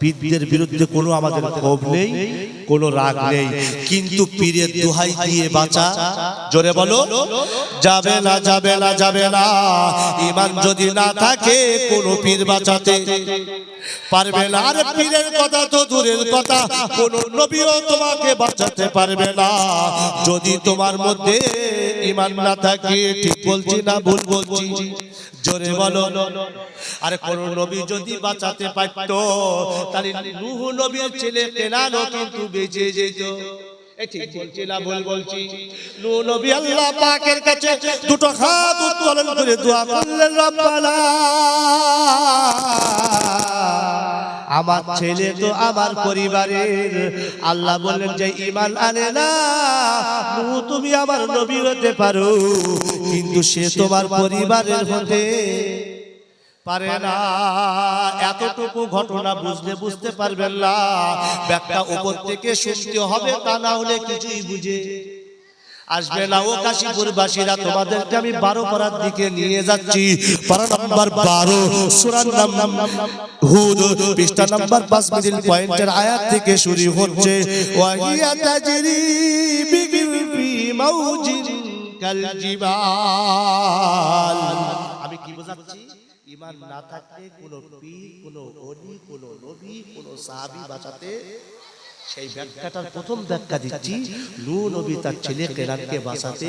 পীরদের বিরুদ্ধে কোনো আমাদের ক্ষোভ নেই, কোনো রাগ নেই। কিন্তু পীরের দোহাই দিয়ে বাঁচা, জোরে বলো, যাবে না যাবে না যাবে না। ইমান যদি না থাকে, কোনো পীর বাঁচাতে পারবে না। আরে পীরের কথা তো দূরের কথা, কোন নবীও তোমাকে বাঁচাতে পারবে না। যদি তোমার মধ্যে ইমান না থাকে, ঠিক বলছি না, ভুল বলছি। জোরে বলো। আরে কোন নবী যদি বাঁচাতে পারতো, তাহলে নূহ নবীর ছেলে কেনানো কিন্তু বেঁচে যেত। দুটো হাত উত্তোলন করে দোয়া করলেন, রব্বানা। আমার ছেলে তো আমার পরিবারের। আল্লাহ বললেন যে ইমান আনে না তুমি আমার নবী হতে পারো। কিন্তু সে তোমার পরিবারের হতে পারে না। এতটুকু ঘটনা বুঝলে বুঝতে পারবেন না। ব্যাগটা উপর থেকে শুনতে হবে তা না হলে কিছুই বুঝে আসবে না, ও কাশীপুর বাসীরা, তোমাদেরকে আমি বারো পাড়ার দিকে নিয়ে যাচ্ছি। পারা নাম্বার বারো নাম নাম হুদ, পৃষ্ঠা নাম্বার পাঁচ মিডিল পয়েন্টের আয়াত থেকে শুরু হচ্ছে আমি কি বোঝাচ্ছি? ইমান না পীর, কোনো অলি কোনো নবী, কোনো সাহাবী বাঁচাতে সেই ব্যাখ্যাটার প্রথম ব্যাখ্যা দিচ্ছি নূ নবী তার ছেলে কেরানকে বাঁচাতে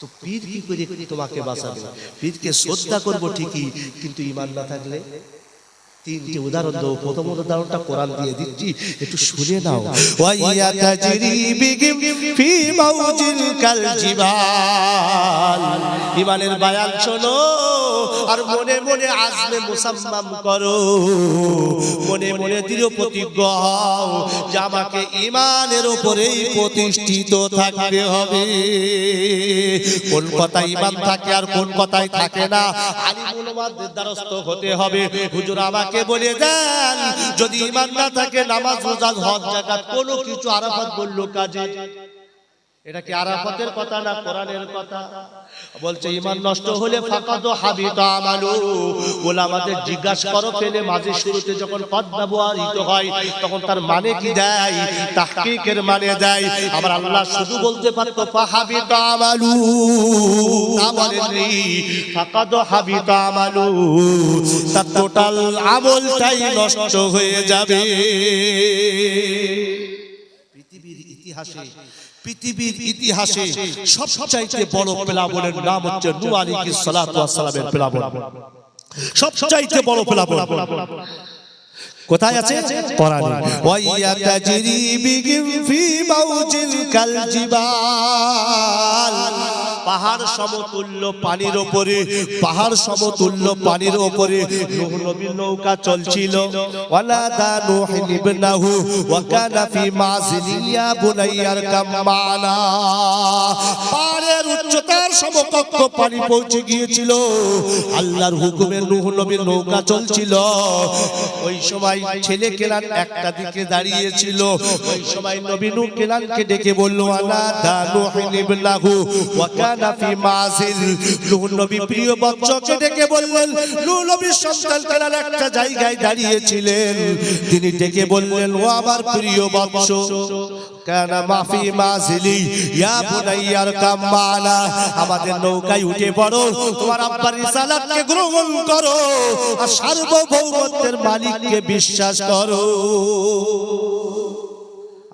তো পীর কি করে তোমাকে বাঁচাবে? পীরকে শ্রদ্ধা করব ঠিকই কিন্তু ইমান না থাকলে তিনটি উদাহরণ দেবো প্রথম উদাহরণটা কোরআন দিয়ে দিচ্ছি। একটু শুনে নাও। ওয়াইয়া ফি মাউজিল কাল জিবাল ইমানের বায়ান শোনো। আর মনে মনে আজমে মুসাম্মাম করো। মনে মনে দৃঢ় প্রতিজ্ঞ হও যে আমাকে ইমানের উপরেই প্রতিষ্ঠিত থাকতে হবে। কোন কথা ইমান থাকে আর কোন কথাই থাকে না। আলিমুল উলামাদের দ্বারস্থ হতে হবে। হুজুর আমাকে বলে দেন যদি ইমান না থাকে নামাজ রোজা হজ জাকাত কোনো কিছু আরাফাত বলল কাজে। এটা কি আরাফাতের কথা না কোরআনের কথা? বলছে ইমান নষ্ট হলে ফাকাদ হাবিত আমালু। ওলামাদের জিজ্ঞাসা করো পেলে মাঝে শুরুতে যখন পদ ব্যবহৃত হয় তখন তার মানে কি দেয়? তাহকিকের মানে দেয়। আবার আল্লাহ শুধু বলতে পারতো ফাহাবিত আমালু। না বলেননি ফাকাদ হাবিত আমালু। তার টোটাল আমলটাই নষ্ট হয়ে যাবে। পৃথিবীর ইতিহাসে পৃথিবীর ইতিহাসে সবচাইতে বড় প্লাবনের নাম হচ্ছে নূহ আলাইহিস সালাতু ওয়াস সালামের প্লাবন। সবচাইতে বড় প্লাবন। কোথায় আছে? কোরআনে ওয়াইয়া তাজরি বিগিম ফি মাউজিল কাল জিবাল। পাহাড় সমতুল্য পানির ওপরে, পাহাড় সমতুল্য পানির ওপরে নৌকা চলছিল। পৌঁছে গিয়েছিল। আল্লাহর হুকুমে নৌকা চলছিল। ওই সময় ছেলে কেলান একটা দিকে দাঁড়িয়েছিল। ওই সময় নবী নূহ কেলানকে ডেকে বলল, আলা দা নূহ ওয়া জায়গায় দাঁড়িয়েছিলেন। তিনি ডেকে বললেন, ও আমার প্রিয় মাফি মাযিলি ইয়া আমাদের নৌকায় উঠে পড়ো, তোমার আব্বার রিসালাতকে গ্রহণ করো, আর সার্বভৌমত্বের মালিককে বিশ্বাস করো।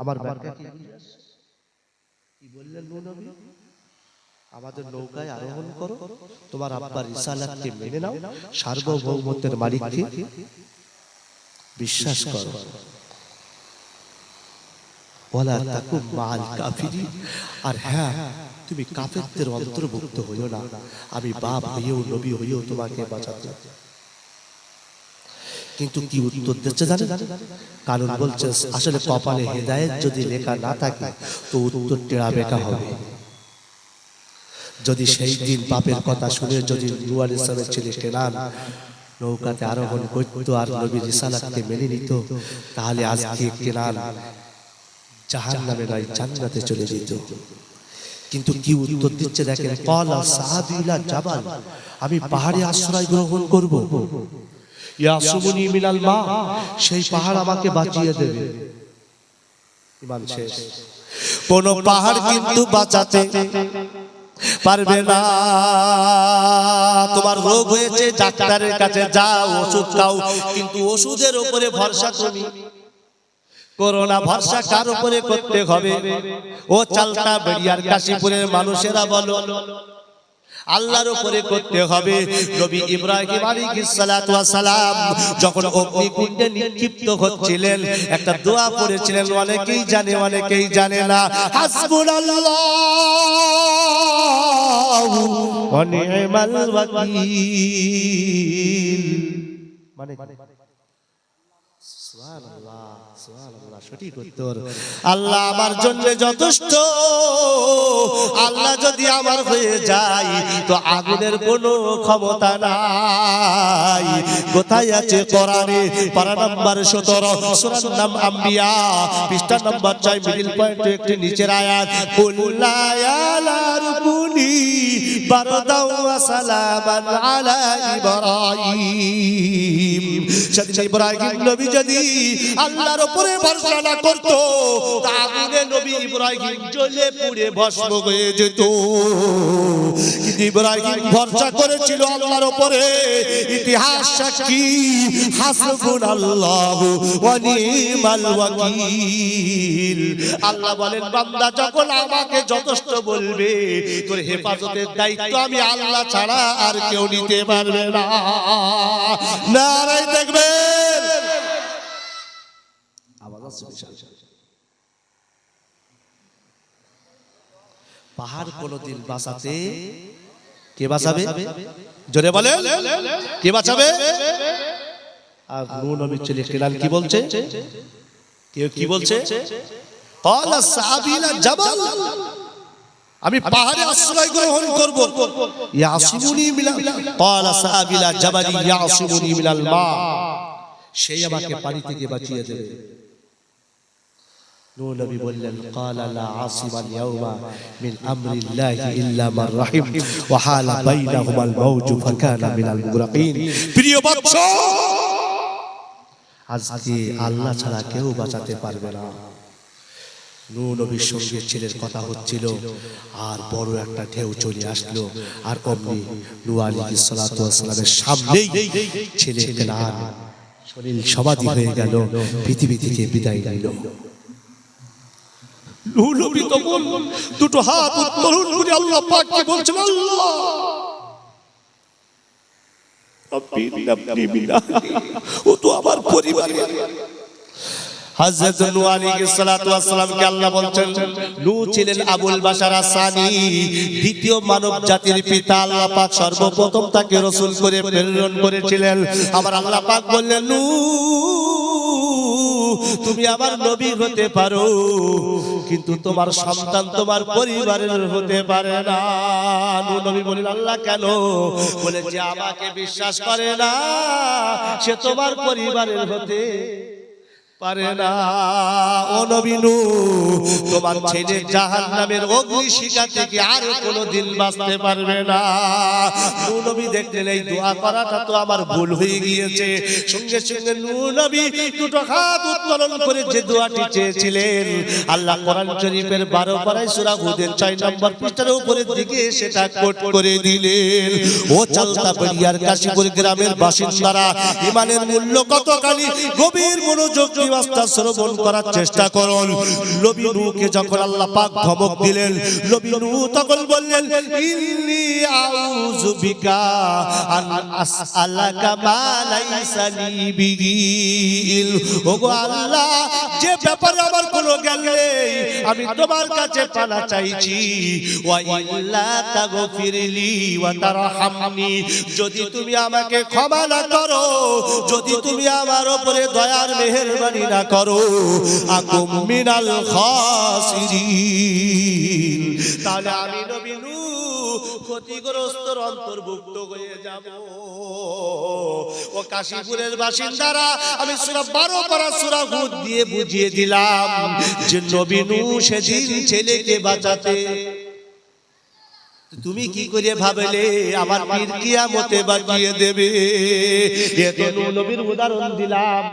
আমার কি? বললেন নবী? আমাদের নৌকায় আরোহণ করো। তোমার আব্বার রিসালাতকে মেনে নাও। সার্বভৌমত্বের মালিককে বিশ্বাস করো। ওয়ালা তাকুম মাআল কাফিরিন। আর হ্যাঁ তুমি কাফেরদের অন্তর্ভুক্ত হইও না। আমি বাপ হইও নবী হইও তোমাকে বাঁচাতে কিন্তু কি উত্তর দিচ্ছে জানেন? কারণ বলছে আসলে কপালে হেদায়েত যদি লেখা না থাকে তো উত্তর টেরা বেকা হবে। যদি সেই দিন বাপের কথা শুনে যদি নুয়াল ইসলামের ছেলে কেনান নৌকাতে আরোহণ করতো আর নবীর রিসালাতকে মেনে নিত, তাহলে আজকে কেনান জাহান নামে নয়, জান্নাতে চলে যেত। কিন্তু কি উত্তর দিচ্ছে দেখেন? কলা সাহাবিলা জাবাল, আমি পাহাড়ে আশ্রয় গ্রহণ করব। ইয়াসুমুনি মিনাল মা, সেই পাহাড় আমাকে বাঁচিয়ে দেবে। ইমান শেষ। কোন পাহাড় কিন্তু বাঁচাতে পারবে না। তোমার রোগ হয়েছে ডাক্তারের কাছে যাও ওষুধ খাও। কিন্তু ওষুধের উপরে ভরসা তুমি। করোনা ভরসা কার উপরে করতে হবে? ও চালটা বেরিয়ার কাশীপুরের মানুষেরা বলো। আল্লাহর উপরে করতে হবে। নবী ইব্রাহিম আলাইহিস সালাতু ওয়াস সালাম যখন অগ্নিকুণ্ডে নিক্ষিপ্ত হচ্ছিলেন একটা দোয়া পড়েছিলেন অনেকেই জানে অনেকেই জানে না। হাসবুনাল্লাহু। ওয়া নি'মাল ওয়াকিল। মানে সঠিক উত্তর। আল্লাহ আমার জন্য যথেষ্ট। আল্লাহ যদি আমার হয়ে যায় তো আগুনের কোনো ক্ষমতা নাই। কোথায় আছে কোরআনে? পারা নাম্বার সতেরো সূরার নাম আম্বিয়া পৃষ্ঠা নাম্বার ছয় মিডিল পয়েন্ট একটি নিচের আয়াত। ওয়া সালামান আলা ইব্রাহিম সেদিন ইব্রাহিম নবী যদি আল্লাহর উপরে ভরসা না করত তাহলে নবী ইব্রাহিম জ্বলে পুড়ে ভস্ম হয়ে যেত। ইব্রাহিম ভরসা করেছিল আল্লাহর উপরে। ইতিহাস সাক্ষী, হাসবুন আল্লাহ ওয়া নিমাল ওয়াকিল। আল্লাহ বলেন, বান্দা যখন আমাকে যথেষ্ট বলবে, তোর হেফাজতের দায়িত্ব আমি আল্লাহ ছাড়া আর কেউ নিতে পারবে না। নারাই দেখবেন। পাহাড় বাঁচাতে কে বাঁচাবে? জোরে বলে কে বাঁচাবে? আর নবীর ছেলে কেনান কি বলছে? কেউ কি বলছে? জাবাল। আমি পাহাড়ে আশ্রয় গ্রহণ করব। ইয়াসিমুনি মিনাল ক্বালা সাবিলা জাবালি ইয়াসিমুনি মিনাল মা। সেই আমাকে পানি থেকে বাঁচিয়ে দেবে। নবী বললেন ক্বালা লা ইয়াউমা মিন আমরিল্লাহি ইল্লা মান রাহিম ওয়া হালা বাইনাহুমাল মাউজু ফাকানা মিনাল মুগরাকিন প্রিয় আজকে আল্লাহ ছাড়া কেউ বাঁচাতে পারবে না। নূর নবীর সঙ্গে ছেলের কথা হচ্ছিল আর বড় একটা ঢেউ চলে আসলো। আর অমনি নূ আলী সালাতামের সামনেই ছেলে শরীর সমাধি হয়ে গেল পৃথিবী থেকে বিদায় নিল। দুটো হাত উত্তোলন করে আল্লাহ বলছেন? আল্লাহ! আবুল আসানি, দ্বিতীয় মানব জাতির পিতা আল্লাহ পাক সর্বপ্রথম তাকে রাসূল করে প্রেরণ করেছিলেন। আবার আল্লাহ পাক বললেন, নূহ! তুমি আমার নবী হতে পারো, কিন্তু তোমার সন্তান তোমার পরিবারের হতে পারে না। নবী বলিল, আল্লাহ কেন? বলে যে, আমাকে বিশ্বাস করে না, সে তোমার পরিবারের হতে পারে না। ও নবীনু তোমার ছেলে অগ্নি শিখা থেকে আর বাঁচতে পারবে না। নূ। নবী দেখলেন এই দোয়া করাটা তো আমার ভুল হয়ে গিয়েছে। সঙ্গে সঙ্গে নূ নবী দুটো হাত উত্তোলন করে যে দোয়াটি চেয়েছিলেন। আল্লাহ কোরআন শরীফের বারো পাড়ায় সূরা হুদের ছয় নম্বর পৃষ্ঠার উপরের দিকে সেটা কোট করে দিলেন। ও চালতা কাশীপুর গ্রামের বাসিন্দারা ইমানের মূল্য কতখানি গভীর মনোযোগ ব্যবস্থা শ্রবণ করার চেষ্টা করুন নবী নূহকে যখন আল্লাহ পাক ধমক দিলেন, নবী নূহ তখন বললেন, ইন্নী আউযু বিকা আন আসআলাকা মা লাইসা লি বিহি। ওগো আল্লাহ, যে ব্যাপারে আমার কোনো জ্ঞান নেই, আমি তোমার কাছে পানা চাইছি ওয়া ইল্লা তাগফিরলি ওয়া তারহামনি, যদি তুমি আমাকে ক্ষমা না করো, যদি তুমি আমার উপরে দয়ার মেহেরবানি না করো মিনাল তাহলে আমি ক্ষতিগ্রস্তর অন্তর্ভুক্ত হয়ে যাব। ও কাশীপুরের বাসিন্দারা, আমি সূরা 12 পারা সূরা হুদ দিয়ে বুঝিয়ে দিলাম যে নবী নূহ সেদিন ছেলেকে বাঁচাতে। তুমি কি করে ভাবলে, আমার পীর বাঁচিয়ে দেবে? এ তো নূহ নবীর উদাহরণ দিলাম।